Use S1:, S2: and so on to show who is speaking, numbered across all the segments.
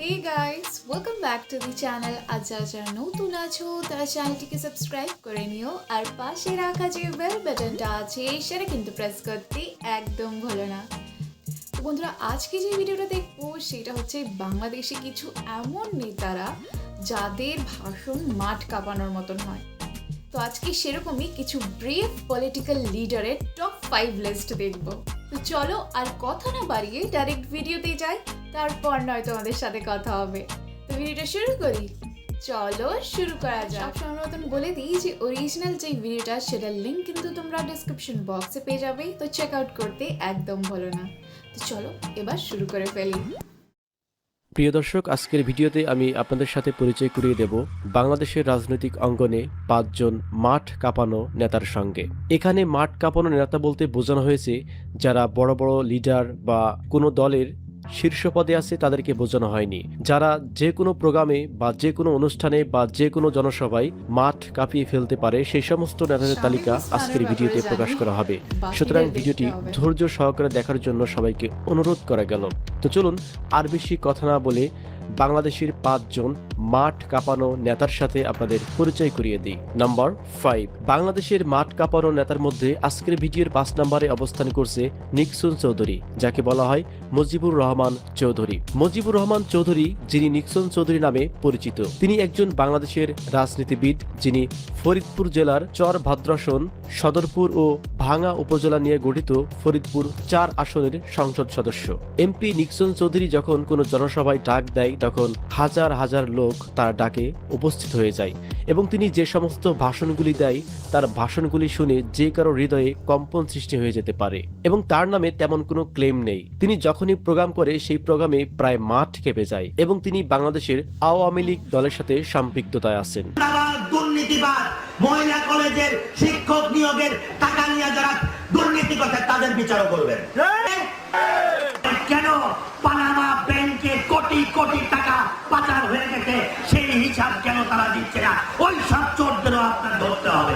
S1: Hey guys welcome back to the channel আজ যারা যারা নতুন আছো তারা চ্যানেলটিকে সাবস্ক্রাইব করে নিও আর পাশে রাখা যে বেল বাটনটা আছে সেটা কিন্তু প্রেস করতে একদম ভুলো না তো বন্ধুরা, আজকে যে ভিডিওটা দেখব, সেটা হচ্ছে বাংলাদেশে কিছু এমন নেতারা যাদের ভাষণ মাঠ কাঁপানোর মতন হয়। তো আজকে সেরকমই কিছু ব্রেভ পলিটিক্যাল লিডারের টপ ফাইভ লিস্ট দেখব। তো চলো আর কথা না বাড়িয়ে ডাইরেক্ট ভিডিওতে যাই। তারপর নয় তোমাদের সাথে কথা হবে। তো ভিডিওটা শুরু করি। চলো শুরু করা যাক। সব মতন বলে দিই যে অরিজিনাল যে ভিডিওটা, সেটার লিঙ্ক কিন্তু তোমরা ডিসক্রিপশন বক্সে পেয়ে যাবে। তো চেক আউট করতে একদম ভালো না। তো চলো এবার শুরু করে ফেলি।
S2: প্রিয় দর্শক, আজকের ভিডিওতে আমি আপনাদের সাথে পরিচয় করিয়ে দেব বাংলাদেশের রাজনৈতিক অঙ্গনে পাঁচজন মাঠ কাঁপানো নেতার সঙ্গে। এখানে মাঠ কাঁপানো নেতা বলতে বোঝানো হয়েছে যারা বড় বড় লিডার বা কোনো দলের শীর্ষ পদে আছে তাদেরকে বোঝানো হয়নি। যারা যে কোনো প্রোগ্রামে বা যে কোনো অনুষ্ঠানে বা যে কোনো জনসভায় মাঠ কাঁপিয়ে ফেলতে পারে সেই সমস্ত নেতাদের তালিকা আজকের ভিডিওতে প্রকাশ করা হবে। সুতরাং ভিডিওটি ধৈর্য সহকারে দেখার জন্য সবাইকে অনুরোধ করা গেল। তো চলুন আর বেশি কথা না বলে বাংলাদেশের পাঁচজন মাঠ কাঁপানো নেতার সাথে আপনাদের পরিচয় করিয়ে দিই। নাম্বার ফাইভ বাংলাদেশের মাঠ কাঁপানো নেতার মধ্যে আজকের ভিডিওর পাঁচ নম্বরে অবস্থান করছে নিক্সুন চৌধুরী, যাকে বলা হয় মুজিবুর রহমান চৌধুরী। মুজিবুর রহমান চৌধুরী, যিনি নিক্সন চৌধুরী নামে পরিচিত, তিনি একজন বাংলাদেশের রাজনীতিবিদ, যিনি ফরিদপুর জেলার চর ভাদ্রাসন সদরপুর ও ভাঙা উপজেলা নিয়ে গঠিত ফরিদপুর চার আসনের সংসদ সদস্য। এমপি নিক্সন চৌধুরী যখন কোনো জনসভায় ডাক দেয় তখন হাজার হাজার লোক তার ডাকে উপস্থিত হয়ে যায় এবং তিনি যে সমস্ত ভাষণগুলি দেয়, তার ভাষণগুলি শুনে যে কারও হৃদয়ে কম্পন সৃষ্টি হয়ে যেতে পারে এবং তার নামে তেমন কোনো ক্লেম নেই। তিনি যখনই প্রোগ্রাম করে, সেই প্রোগ্রামে প্রায় মাঠ কেঁপে যায় এবং তিনি বাংলাদেশের আওয়ামী লীগ দলের সাথে সম্পৃক্ততায়
S3: দুর্নীতিবাদ, মহিলা কলেজের শিক্ষক নিয়োগের টাকা নিয়ে যারা দুর্নীতি করছে, তাদের বিচারও করবেন। কোটি কোটি টাকা পাচার হয়ে গেছে, সেই হিসাব কেন তারা দিচ্ছে না? ওই সব চোরদেরও আপনার ধরতে হবে।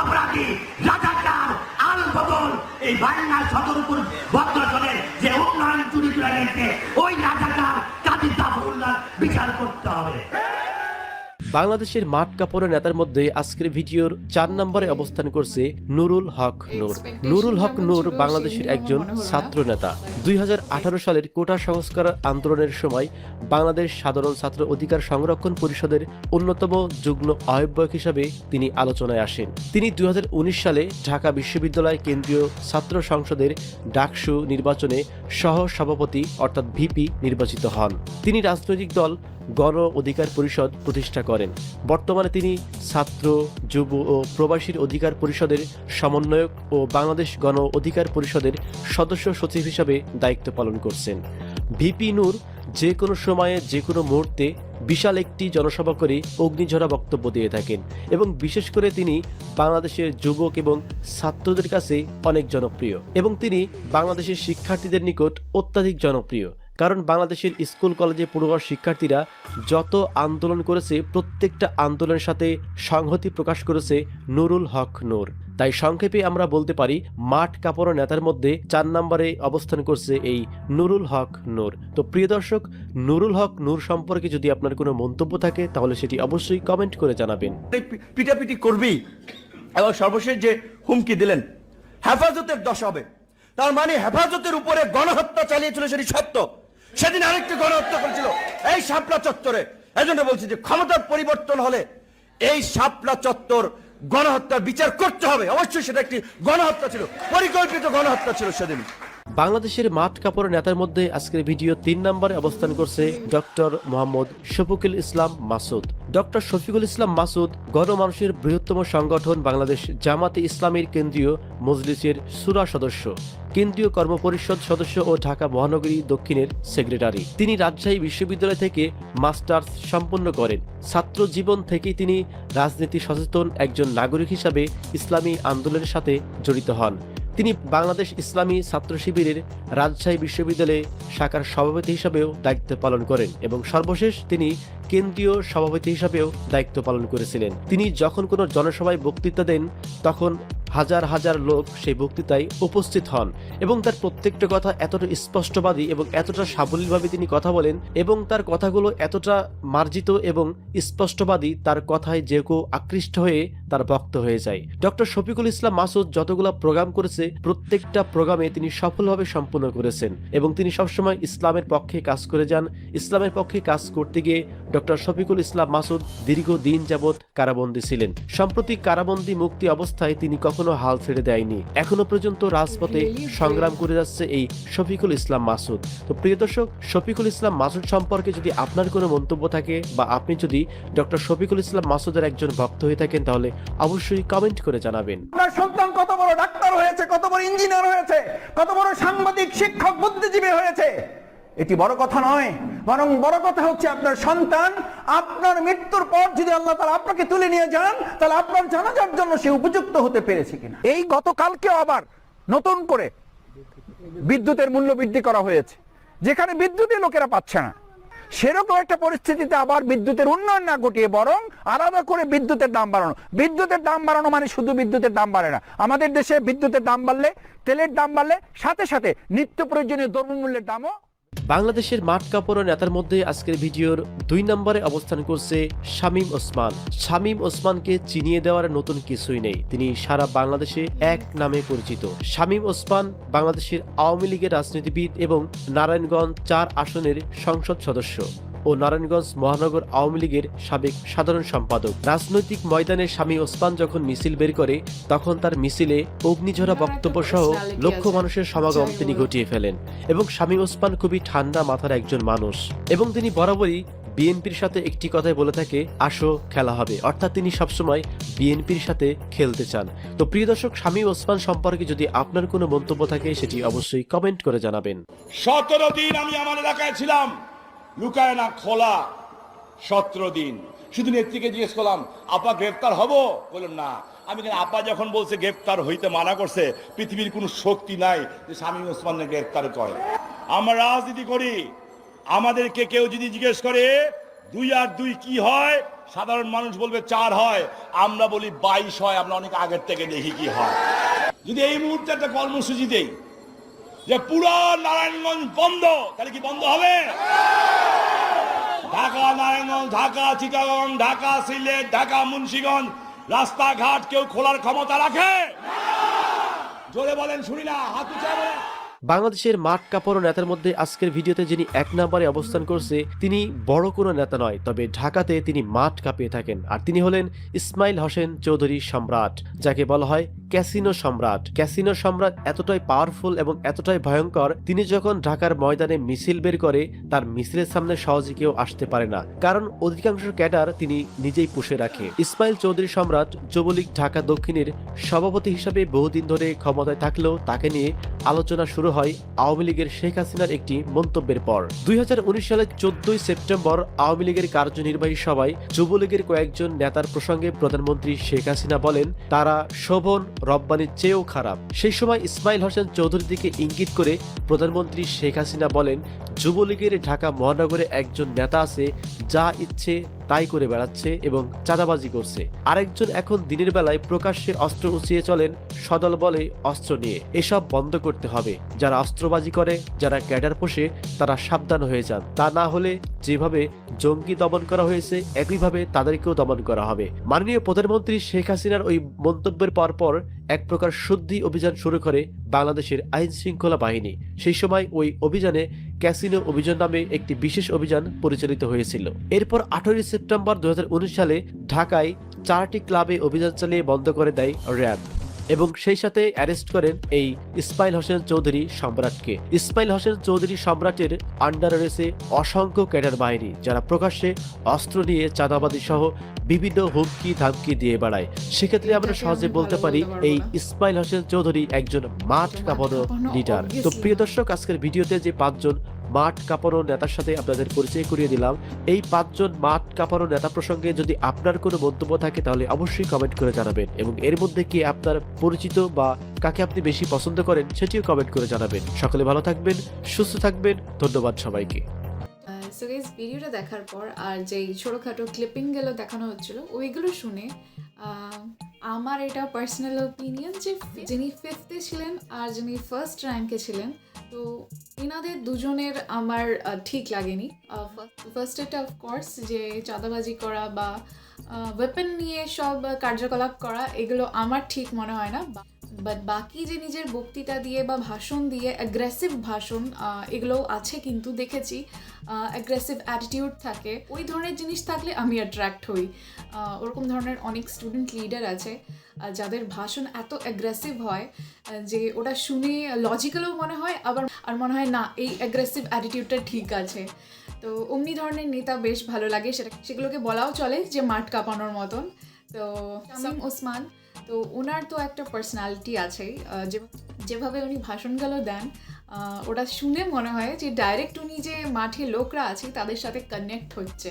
S3: অপরাধী রাজাকার আল বদল এই বাংলা সদরপুর ভদ্রজনের যে উন্নয়ন চুরি করে গেছে ওই রাজাকার কাজী জাফরুল্লাহ বিচার করতে হবে?
S2: বাংলাদেশের মাঠ কাপড়ের নেতার মধ্যে আজকের ভিডিওর চার নম্বরে অবস্থান করছে নুরুল হক নূর। নুরুল হক নূর বাংলাদেশের একজন ছাত্র নেতা। দুই সালের কোটা সংস্কার আন্দোলনের সময় বাংলাদেশ সাধারণ ছাত্র অধিকার সংরক্ষণ পরিষদের অন্যতম যুগ্ম আহ্বায়ক হিসাবে তিনি আলোচনায় আসেন। তিনি দুই হাজার উনিশ সালে ঢাকা বিশ্ববিদ্যালয় কেন্দ্রীয় ছাত্র সংসদের ডাকসু নির্বাচনে সহ সভাপতি অর্থাৎ ভিপি নির্বাচিত হন। তিনি রাজনৈতিক দল গণ অধিকার পরিষদ প্রতিষ্ঠা করেন। বর্তমানে তিনি ছাত্র, যুব ও প্রবাসীর অধিকার পরিষদের সমন্বয়ক ও বাংলাদেশ গণ অধিকার পরিষদের সদস্য সচিব হিসাবে দায়িত্ব পালন করছেন। ভিপি নূর যে কোনো সময়ে যে কোনো মুহূর্তে বিশাল একটি জনসভা করে অগ্নিঝরা বক্তব্য দিয়ে থাকেন এবং বিশেষ করে তিনি বাংলাদেশের যুবক এবং ছাত্রদের কাছে অনেক জনপ্রিয় এবং তিনি বাংলাদেশের শিক্ষার্থীদের নিকট অত্যাধিক জনপ্রিয়। কারণ বাংলাদেশের স্কুল, কলেজে পড়ুয়ার শিক্ষার্থীরা যত আন্দোলন করেছে, প্রত্যেকটা আন্দোলনের সাথে সংহতি প্রকাশ করেছে নুরুল হক নূর। তাই সংক্ষেপে আমরা বলতে পারি, মাঠ কাপড় নেতার মধ্যে চার নম্বরে অবস্থান করছে এই নুরুল হক নূর। তো প্রিয় দর্শক, নুরুল হক নূর সম্পর্কে যদি আপনার কোনো মন্তব্য থাকে, তাহলে সেটি অবশ্যই কমেন্ট করে জানাবেন।
S4: পিটাপিটি করবি এবং সর্বশেষ যে হুমকি দিলেন, হেফাজতের দশ হবে। তার মানে হেফাজতের উপরে গণহত্যা চালিয়েছিল সেটি সত্য। সেদিন আরেকটি গণহত্যা করেছিল, এই শাপলা চত্বরে। এজন্য জন্য বলছি যে ক্ষমতার পরিবর্তন হলে এই শাপলা চত্বর গণহত্যার বিচার করতে হবে। অবশ্যই সেটা একটি গণহত্যা ছিল, পরিকল্পিত গণহত্যা ছিল সেদিন।
S2: বাংলাদেশের মাঠ কাপড় নেতার মধ্যে আজকের ভিডিও তিন নম্বরে অবস্থান করছে ডক্টর মোহাম্মদ শফিকুল ইসলাম মাসুদ। ডক্টর শফিকুল ইসলাম মাসুদ গণমানুষের বৃহত্তম সংগঠন বাংলাদেশ জামাতে ইসলামীর কেন্দ্রীয় মজলিসের সুরা সদস্য, কেন্দ্রীয় কর্মপরিষদ সদস্য ও ঢাকা মহানগরী দক্ষিণের সেক্রেটারি। তিনি রাজশাহী বিশ্ববিদ্যালয় থেকে মাস্টার্স সম্পন্ন করেন। ছাত্র জীবন থেকেই তিনি রাজনীতি সচেতন একজন নাগরিক হিসাবে ইসলামী আন্দোলনের সাথে জড়িত হন। তিনি বাংলাদেশ ইসলামী ছাত্র শিবিরের রাজশাহী বিশ্ববিদ্যালয়ে শাখার সভাপতি হিসাবেও দায়িত্ব পালন করেন এবং সর্বশেষ তিনি কেন্দ্রীয় সভাপতি হিসাবেও দায়িত্ব পালন করেছিলেন। তিনি যখন কোনো জনসভায় বক্তৃতা দেন, তখন হাজার হাজার লোক সেই বক্তৃতায় উপস্থিত হন এবং তার প্রত্যেকটা কথা এতটা স্পষ্টবাদী এবং এতটা সাবলীলভাবে তিনি কথা বলেন এবং তার কথাগুলো এতটা মার্জিত এবং স্পষ্টবাদী তার কথায় যে কেউ আকৃষ্ট হয়ে তার ভক্ত হয়ে যায়। ডক্টর শফিকুল ইসলাম মাসুদ যতগুলো প্রোগ্রাম করেছে, প্রত্যেকটা প্রোগ্রামে তিনি সফলভাবে সম্পূর্ণ করেছেন এবং তিনি সবসময় ইসলামের পক্ষে কাজ করে যান। ইসলামের পক্ষে কাজ করতে গিয়ে ডক্টর শফিকুল ইসলাম মাসুদ দীর্ঘ দিন যাবৎ কারাবন্দী ছিলেন। সম্প্রতি কারাবন্দী মুক্তি অবস্থায় তিনি কখনো হাল ছেড়ে দেয়নি। এখনও পর্যন্ত রাজপথে সংগ্রাম করে যাচ্ছে এই শফিকুল ইসলাম মাসুদ। তো প্রিয় দর্শক, শফিকুল ইসলাম মাসুদ সম্পর্কে যদি আপনার কোনো মন্তব্য থাকে বা আপনি যদি ডক্টর শফিকুল ইসলাম মাসুদের একজন ভক্ত হয়ে থাকেন, তাহলে অবশ্যই কমেন্ট করে জানাবেন।
S5: আপনার সন্তান কত বড় ডাক্তার হয়েছে, কত বড় ইঞ্জিনিয়ার হয়েছে, কত বড় সাংবাদিক, শিক্ষক, বুদ্ধিজীবী হয়েছে, এটি বড় কথা নয়, বরং বড় কথা হচ্ছে আপনার সন্তান আপনার মৃত্যুর পর যদি আল্লাহ তাআলা আপনাকে তুলে নিয়ে যান, তাহলে আপনার জানাজার জন্য সে উপযুক্ত হতে পেরেছে কিনা? এই গতকালকেও আবার নতুন করে বিদ্যুতের মূল্য বৃদ্ধি করা হয়েছে। যেখানে বিদ্যুতের লোকেরা পাচ্ছে না। সেরকম একটা পরিস্থিতিতে আবার বিদ্যুতের উন্নয়ন না ঘটিয়ে বরং আলাদা করে বিদ্যুতের দাম বাড়ানো। বিদ্যুতের দাম বাড়ানো মানে শুধু বিদ্যুতের দাম বাড়ে না। আমাদের দেশে বিদ্যুতের দাম বাড়লে, তেলের দাম বাড়লে সাথে সাথে নিত্য প্রয়োজনীয় দ্রব্যমূল্যের দামও
S2: বাংলাদেশের মাঠ কাপড় ও নেতার মধ্যে আজকের ভিডিওর দুই নম্বরে অবস্থান করছে শামীম ওসমান। শামীম ওসমানকে চিনিয়ে দেওয়ার নতুন কিছুই নেই। তিনি সারা বাংলাদেশে এক নামে পরিচিত। শামীম ওসমান বাংলাদেশের আওয়ামী লীগের রাজনীতিবিদ এবং নারায়ণগঞ্জ চার আসনের সংসদ সদস্য। ও নারায়ণগঞ্জ মহানগর আওয়ামী লীগের সাবেক সাধারণ সম্পাদক। রাজনৈতিক ময়দানে স্বামী ওসমান যখন মিছিল বের করে, তখন তার মিছিলে অগ্নিঝরা বক্তব্য সহ লক্ষ মানুষের সমাগম তিনি ঘটিয়ে ফেলেন এবং স্বামী ওসমান খুবই ঠান্ডা মাথার একজন মানুষ। এবং তিনি বরাবরই বিএনপির সাথে একটি কথাই বলে থাকে, আসো, খেলা হবে। অর্থাৎ তিনি সবসময় বিএনপির সাথে খেলতে চান। তো প্রিয় দর্শক, স্বামী ওসমান সম্পর্কে যদি আপনার কোনো মন্তব্য থাকে, সেটি অবশ্যই কমেন্ট করে জানাবেন।
S6: সতেরো দিন আমি আমার এলাকায় ছিলাম। লুকায় না, খোলা। সতেরো দিন। শুধু নেত্রীকে জিজ্ঞেস করলাম, আপা গ্রেফতার হব? বললেন না। আমি কেন আপা যখন বলছে গ্রেফতার হইতে মানা করছে, পৃথিবীর কোনো শক্তি নাই যে স্বামী ওসমানকে গ্রেফতার করে। আমরা রাজনীতি করি। আমাদেরকে কেউ যদি জিজ্ঞেস করে, দুই আর দুই কি হয়? সাধারণ মানুষ বলবে, চার হয়। আমরা বলি, বাইশ হয়। আমরা অনেক আগের থেকে দেখি কি হয়। যদি এই মুহূর্তে একটা কর্মসূচি দেই যে পুরো নারায়ণগঞ্জ বন্ধ, তাহলে কি বন্ধ হবে? ঢাকা, নারায়ণগঞ্জ, ঢাকা চিটাগঞ্জ ঢাকা, সিলেট, ঢাকা, মুন্সিগঞ্জ, রাস্তাঘাট কেউ খোলার ক্ষমতা রাখে? জোরে বলেন, শুনি না, হাত উঁচা বলেন
S2: বাংলাদেশের মাঠ কাপড় নেতার মধ্যে আজকের ভিডিওতে যিনি এক নম্বরে অবস্থান করছে, তিনি বড় কোনো নেতা নয়, তবে ঢাকাতে তিনি মাঠ কাঁপিয়ে থাকেন। আর তিনি হলেন ইসমাইল হোসেন চৌধুরী সম্রাট, যাকে বলা হয় ক্যাসিনো সম্রাট। ক্যাসিনো সম্রাট এতটাই পাওয়ারফুল এবং এতটাই ভয়ঙ্কর, তিনি যখন ঢাকার ময়দানে মিছিল বের করে, তার মিছিলের সামনে সহজে কেউ আসতে পারে না। কারণ অধিকাংশ ক্যাডার তিনি নিজেই পুষে রাখে। ইসমাইল চৌধুরী সম্রাট যুবলীগ ঢাকা দক্ষিণের সভাপতি হিসাবে বহুদিন ধরে ক্ষমতায় থাকলেও তাকে নিয়ে আলোচনা শুরু হয় আওয়ামী লীগের শেখ হাসিনার একটি মন্তব্যের পর। দুই সালের চোদ্দই সেপ্টেম্বর আওয়ামী লীগের কার্যনির্বাহী সভায় যুবলীগের কয়েকজন নেতার প্রসঙ্গে প্রধানমন্ত্রী শেখ হাসিনা বলেন, তারা শোভন, রব্বানির চেয়েও খারাপ। সেই সময় ইসমাইল হোসেন চৌধুরীর দিকে ইঙ্গিত করে প্রধানমন্ত্রী শেখ হাসিনা বলেন, যুবলীগের ঢাকা মহানগরে একজন নেতা আছে, যা ইচ্ছে তাই করে বেড়াচ্ছে এবং চাঁদাবাজি করছে। আরেকজন এখন দিনের বেলায় প্রকাশ্যে অস্ত্র উঁচিয়ে চলেন, সদল বলে অস্ত্র নিয়ে। এসব বন্ধ করতে হবে। যারা অস্ত্রবাজি করে, যারা ক্যাডার পোষে, তারা সাবধান হয়ে যান। তা না হলে যেভাবে জঙ্গি দমন করা হয়েছে, একইভাবে তাদেরকেও দমন করা হবে। মাননীয় প্রধানমন্ত্রী শেখ হাসিনার ওই মন্তব্যের পরপর এক প্রকার শুদ্ধি অভিযান শুরু করে বাংলাদেশের আইন শৃঙ্খলা বাহিনী। সেই সময় ওই অভিযানে ক্যাসিনো অভিযান নামে একটি বিশেষ অভিযান পরিচালিত হয়েছিল। এরপর আঠারোই সেপ্টেম্বর দু হাজার উনিশ সালে ঢাকায় চারটি ক্লাবে অভিযান চালিয়ে বন্ধ করে দেয় র্যাব। এবং সেই সাথে অ্যারেস্ট করেন এই ইসমাইল হোসেন চৌধুরী সম্রাটকে। ইসমাইল হোসেন চৌধুরী সম্রাটের আন্ডারে রয়েছে অসংখ্য ক্যাডার বাহিনী, যারা প্রকাশ্যে অস্ত্র নিয়ে চাঁদাবাদী সহ বিভিন্ন হুমকি ধামকি দিয়ে বেড়ায়। সেক্ষেত্রে আমরা সহজে বলতে পারি এই ইসমাইল হোসেন চৌধুরী একজন মাঠ কাঁপানো লিডার তো প্রিয় দর্শক, আজকের ভিডিওতে যে পাঁচজন মাঠ কাঁপানো নেতার সাথে আপনাদের পরিচয় করিয়ে দিলাম। এই পাঁচজন মাঠ কাঁপানো নেতা প্রসঙ্গে যদি আপনার কোনো মন্তব্য থাকে, তাহলে অবশ্যই কমেন্ট করে জানাবেন এবং এর মধ্যে কি আপনার পরিচিত বা কাকে আপনি বেশি পছন্দ করেন, সেটিও কমেন্ট করে জানাবেন। সকলে ভালো থাকবেন, সুস্থ থাকবেন, ধন্যবাদ সবাইকে।
S1: সো গাইজ ভিডিওটা দেখার পর আর যেই ছোটোখাটো ক্লিপিংগুলো দেখানো হচ্ছিল, ওইগুলো শুনে আমার এটা পার্সোনাল ওপিনিয়ন যে যিনি ফিফথে ছিলেন আর যিনি ফার্স্ট র্যাঙ্কে ছিলেন, তো এনাদের দুজনের আমার ঠিক লাগেনি। ফার্স্ট এটা অফকোর্স যে চাঁদাবাজি করা বা ওয়েপন নিয়ে সব কার্যকলাপ করা, এগুলো আমার ঠিক মনে হয় না। বাট বাকি যে নিজের বক্তৃতা দিয়ে বা ভাষণ দিয়ে অ্যাগ্রেসিভ ভাষণ এগুলো আছে কিন্তু দেখেছি অ্যাগ্রেসিভ অ্যাটিটিউড থাকে। ওই ধরনের জিনিস থাকলে আমি অ্যাট্রাক্ট হই। ওরকম ধরনের অনেক স্টুডেন্ট লিডার আছে যাদের ভাষণ এত অ্যাগ্রেসিভ হয় যে ওটা শুনে লজিক্যালও মনে হয় আবার আর মনে হয় না এই অ্যাগ্রেসিভ অ্যাটিটিউডটা ঠিক আছে। তো অমনি ধরনের নেতা বেশ ভালো লাগে সেটা সেগুলোকে বলাও চলে যে মাঠ কাঁপানোর মতন। তো শামীম ওসমান তো ওনার তো একটা পার্সোনালিটি আছে যে, যেভাবে উনি ভাষণগুলো দেন ওটা শুনে মনে হয় যে ডাইরেক্ট উনি যে মাঠে লোকরা আছে তাদের সাথে কানেক্ট হচ্ছে।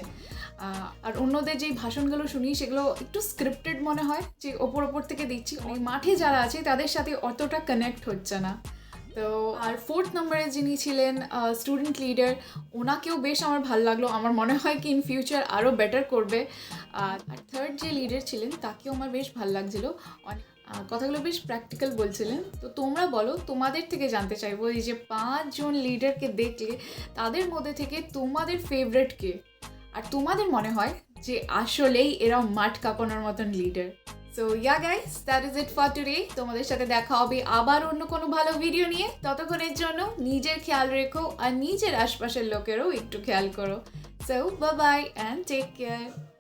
S1: আর অন্যদের যে ভাষণগুলো শুনি সেগুলো একটু স্ক্রিপ্টেড মনে হয়, যে ওপর ওপর থেকে দিচ্ছি ওই মাঠে যারা আছে তাদের সাথে অতটা কানেক্ট হচ্ছে না। তো আর ফোর্থ নম্বরে যিনি ছিলেন স্টুডেন্ট লিডার ওনাকেও বেশ আমার ভালো লাগল। আমার মনে হয় কি ইন ফিউচার আরও বেটার করবে। আর থার্ড যে লিডার ছিলেন, তাকেও আমার বেশ ভালো লাগছিল। অনেক কথাগুলো বেশ প্র্যাকটিক্যাল বলছিলেন। তো তোমরা বলো, তোমাদের থেকে জানতে চাইব, এই যে পাঁচজন লিডারকে দেখলে, তাদের মধ্যে থেকে তোমাদের ফেভারেট কে? আর তোমাদের মনে হয় যে আসলেই এরা মাঠ কাঁপানোর মতন leader so yeah guys that is it for today তোমাদের সাথে দেখা হবে আবার অন্য কোনো ভালো ভিডিও নিয়ে। ততক্ষণের জন্য নিজের খেয়াল রেখো আর নিজের আশপাশের লোকেরও একটু খেয়াল করো। So bye bye and take care